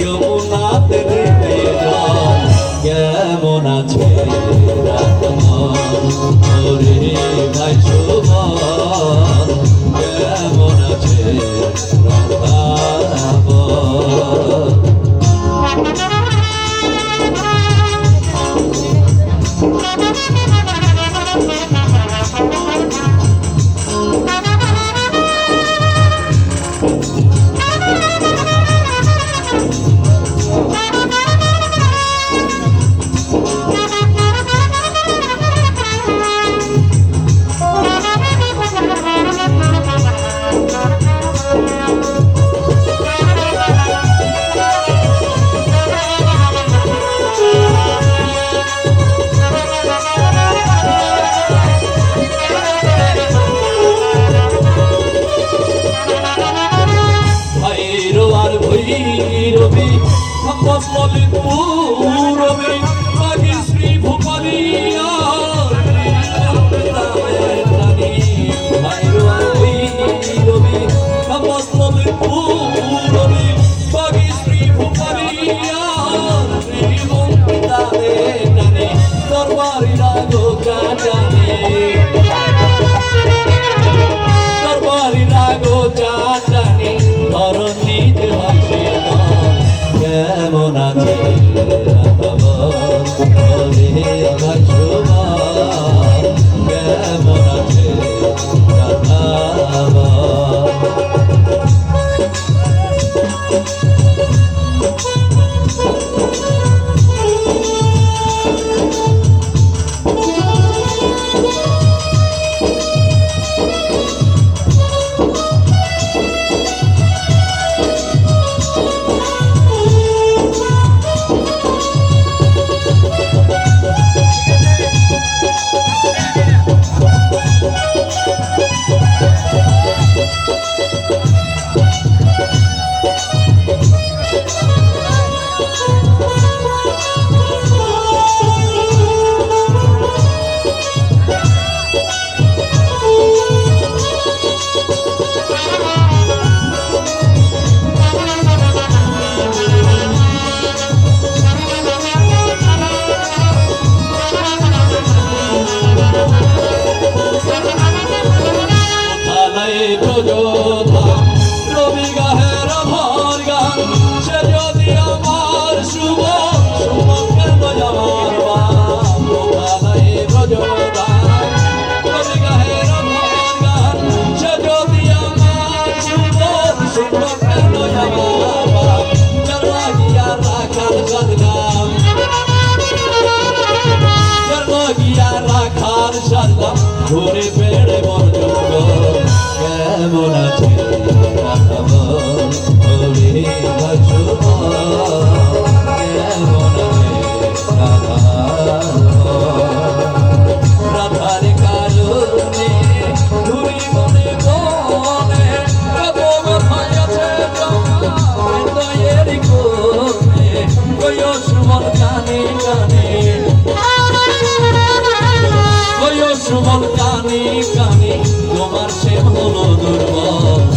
যমুনাতে রাগো জানে দরবারি রাগো জানি ধরণী হাসি কেমন আছে কেমন আছে শুভ কেন কানে কানে ওই সুমন কানে কানে তোমার সে হলো দুর্বল।